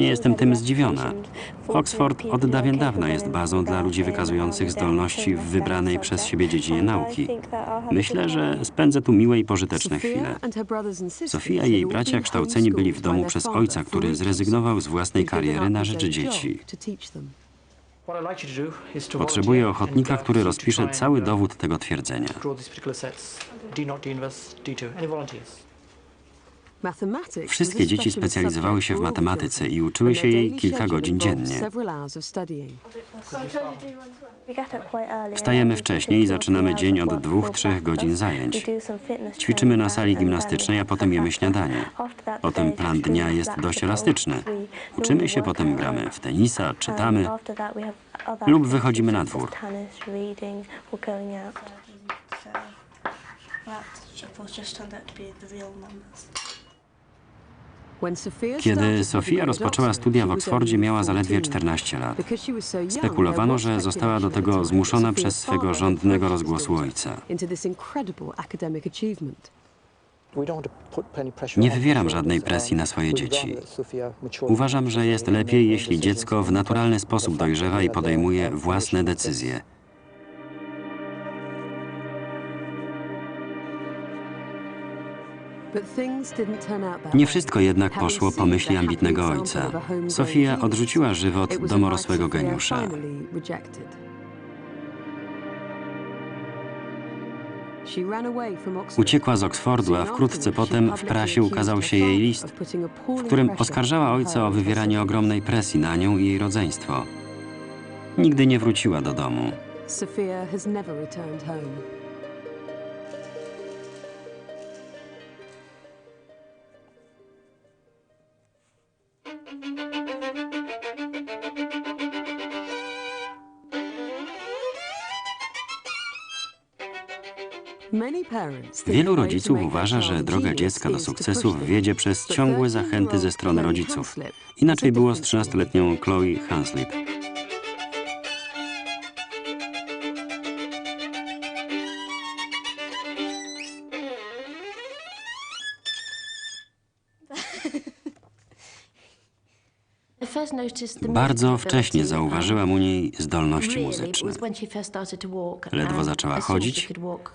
nie jestem tym zdziwiona. Oxford od dawien dawna jest bazą dla ludzi wykazujących zdolności w wybranej przez siebie dziedzinie nauki. Myślę, że spędzę tu miłe i pożyteczne chwile. Sofia i jej bracia kształceni byli w domu przez ojca, który zrezygnował z własnej kariery na rzecz dzieci. Potrzebuję ochotnika, który rozpisze cały dowód tego twierdzenia. Wszystkie dzieci specjalizowały się w matematyce i uczyły się jej kilka godzin dziennie. Wstajemy wcześniej i zaczynamy dzień od dwóch, trzech godzin zajęć. Ćwiczymy na sali gimnastycznej, a potem jemy śniadanie. Potem plan dnia jest dość elastyczny. Uczymy się, potem gramy w tenisa, czytamy lub wychodzimy na dwór. Kiedy Sofia rozpoczęła studia w Oksfordzie, miała zaledwie 14 lat. Spekulowano, że została do tego zmuszona przez swego żądnego rozgłosu ojca. Nie wywieram żadnej presji na swoje dzieci. Uważam, że jest lepiej, jeśli dziecko w naturalny sposób dojrzewa i podejmuje własne decyzje. Nie wszystko jednak poszło po myśli ambitnego ojca. Sofia odrzuciła żywot domorosłego geniusza. Uciekła z Oksfordu, a wkrótce potem w prasie ukazał się jej list, w którym oskarżała ojca o wywieranie ogromnej presji na nią i jej rodzeństwo. Nigdy nie wróciła do domu. Sophia has never returned home. Wielu rodziców uważa, że droga dziecka do sukcesów wiedzie przez ciągłe zachęty ze strony rodziców. Inaczej było z 13-letnią Chloe Hanslip. Bardzo wcześnie zauważyłam u niej zdolności muzyczne. Ledwo zaczęła chodzić,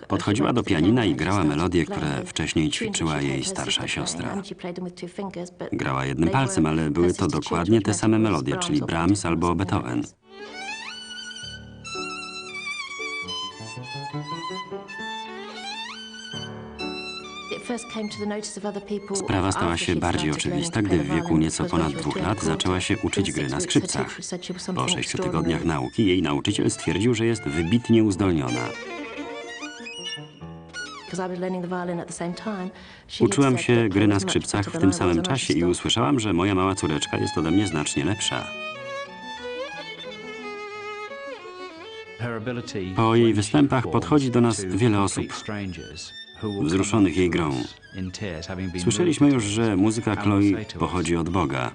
podchodziła do pianina i grała melodie, które wcześniej ćwiczyła jej starsza siostra. Grała jednym palcem, ale były to dokładnie te same melodie, czyli Brahms albo Beethoven. Sprawa stała się bardziej oczywista, gdy w wieku nieco ponad dwóch lat zaczęła się uczyć gry na skrzypcach. Po sześciu tygodniach nauki jej nauczyciel stwierdził, że jest wybitnie uzdolniona. Uczyłam się gry na skrzypcach w tym samym czasie i usłyszałam, że moja mała córeczka jest ode mnie znacznie lepsza. Po jej występach podchodzi do nas wiele osób wzruszonych jej grą. Słyszeliśmy już, że muzyka Chloe pochodzi od Boga.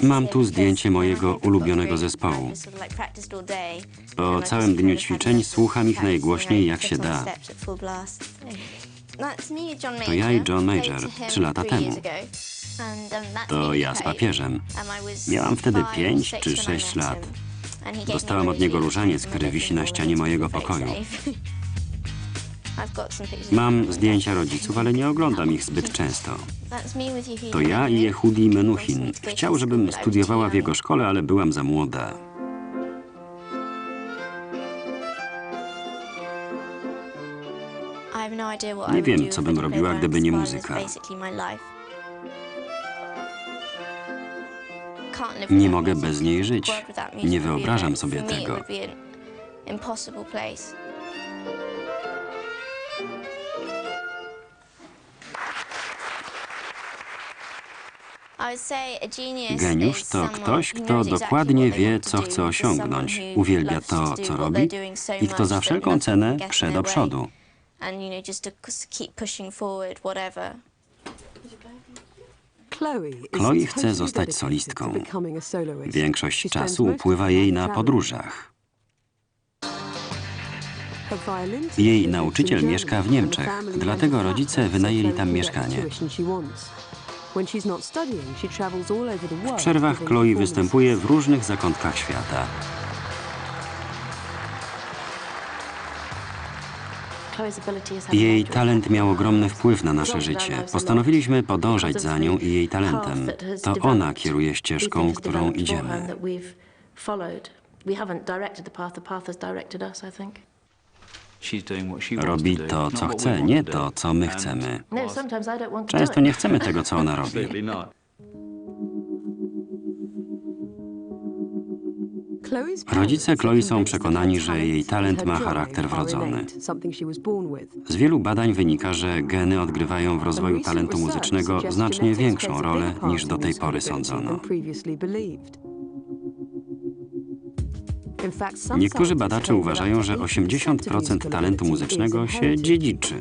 Mam tu zdjęcie mojego ulubionego zespołu. Po całym dniu ćwiczeń słucham ich najgłośniej jak się da. To ja i John Major, trzy lata temu. To ja z papieżem. Miałam wtedy pięć czy sześć lat. Dostałam od niego różaniec, który wisi na ścianie mojego pokoju. Mam zdjęcia rodziców, ale nie oglądam ich zbyt często. To ja i Yehudi Menuhin. Chciał, żebym studiowała w jego szkole, ale byłam za młoda. Nie wiem, co bym robiła, gdyby nie muzyka. Nie mogę bez niej żyć. Nie wyobrażam sobie tego. Geniusz to ktoś, kto dokładnie wie, co chce osiągnąć, uwielbia to, co robi i kto za wszelką cenę prze do przodu. Chloe chce zostać solistką. Większość czasu upływa jej na podróżach. Jej nauczyciel mieszka w Niemczech, dlatego rodzice wynajęli tam mieszkanie. W przerwach Chloe występuje w różnych zakątkach świata. Jej talent miał ogromny wpływ na nasze życie. Postanowiliśmy podążać za nią i jej talentem. To ona kieruje ścieżką, którą idziemy. Robi to, co chce, nie to, co my chcemy. Często nie chcemy tego, co ona robi. Rodzice Chloe są przekonani, że jej talent ma charakter wrodzony. Z wielu badań wynika, że geny odgrywają w rozwoju talentu muzycznego znacznie większą rolę niż do tej pory sądzono. Niektórzy badacze uważają, że 80% talentu muzycznego się dziedziczy.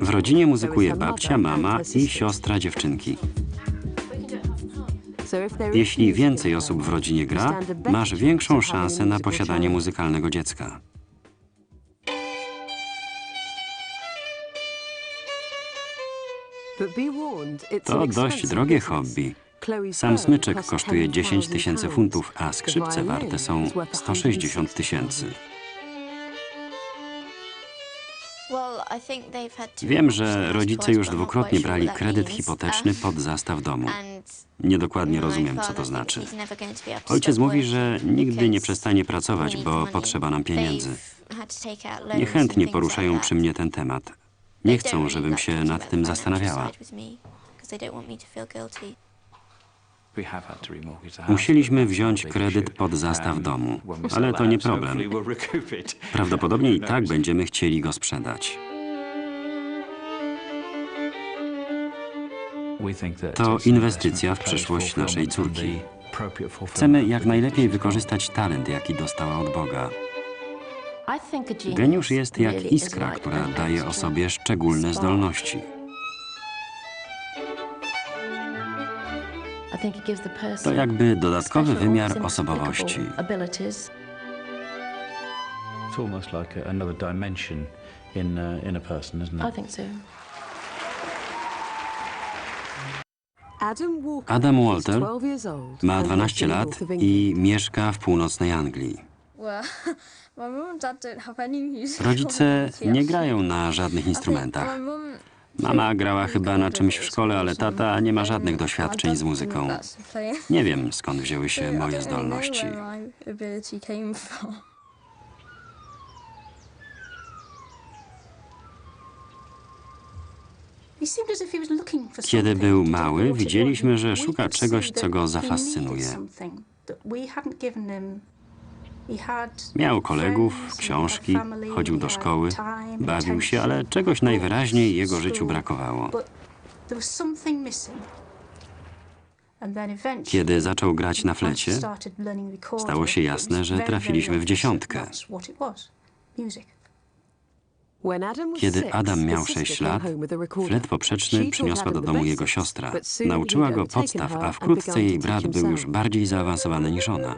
W rodzinie muzykuje babcia, mama i siostra dziewczynki. Jeśli więcej osób w rodzinie gra, masz większą szansę na posiadanie muzykalnego dziecka. To dość drogie hobby. Sam smyczek kosztuje 10 tysięcy funtów, a skrzypce warte są 160 tysięcy. Wiem, że rodzice już dwukrotnie brali kredyt hipoteczny pod zastaw domu. Niedokładnie rozumiem, co to znaczy. Ojciec mówi, że nigdy nie przestanie pracować, bo potrzeba nam pieniędzy. Niechętnie poruszają przy mnie ten temat. Nie chcą, żebym się nad tym zastanawiała. Musieliśmy wziąć kredyt pod zastaw domu, ale to nie problem. Prawdopodobnie i tak będziemy chcieli go sprzedać. To inwestycja w przyszłość naszej córki. Chcemy jak najlepiej wykorzystać talent, jaki dostała od Boga. Geniusz jest jak iskra, która daje osobie szczególne zdolności. To jakby dodatkowy wymiar osobowości. It's almost like a, another dimension in, uh, in a person, isn't it? think so. Adam Walter ma 12 lat i mieszka w północnej Anglii. Rodzice nie grają na żadnych instrumentach. Mama grała chyba na czymś w szkole, ale tata nie ma żadnych doświadczeń z muzyką. Nie wiem, skąd wzięły się moje zdolności. Kiedy był mały, widzieliśmy, że szuka czegoś, co go zafascynuje. Miał kolegów, książki, chodził do szkoły, bawił się, ale czegoś najwyraźniej jego życiu brakowało. Kiedy zaczął grać na flecie, stało się jasne, że trafiliśmy w dziesiątkę. Kiedy Adam miał 6 lat, flet poprzeczny przyniosła do domu jego siostra. Nauczyła go podstaw, a wkrótce jej brat był już bardziej zaawansowany niż ona.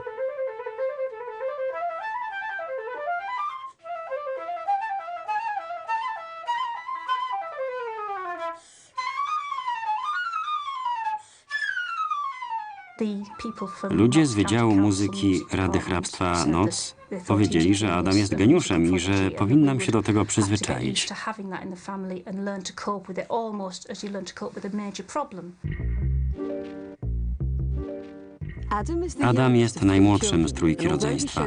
Ludzie z Wydziału Muzyki Rady Hrabstwa Noc powiedzieli, że Adam jest geniuszem i że powinnam się do tego przyzwyczaić. Adam jest najmłodszym z trójki rodzeństwa.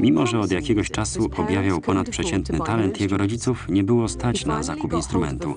Mimo, że od jakiegoś czasu objawiał ponadprzeciętny talent, jego rodziców nie było stać na zakup instrumentu.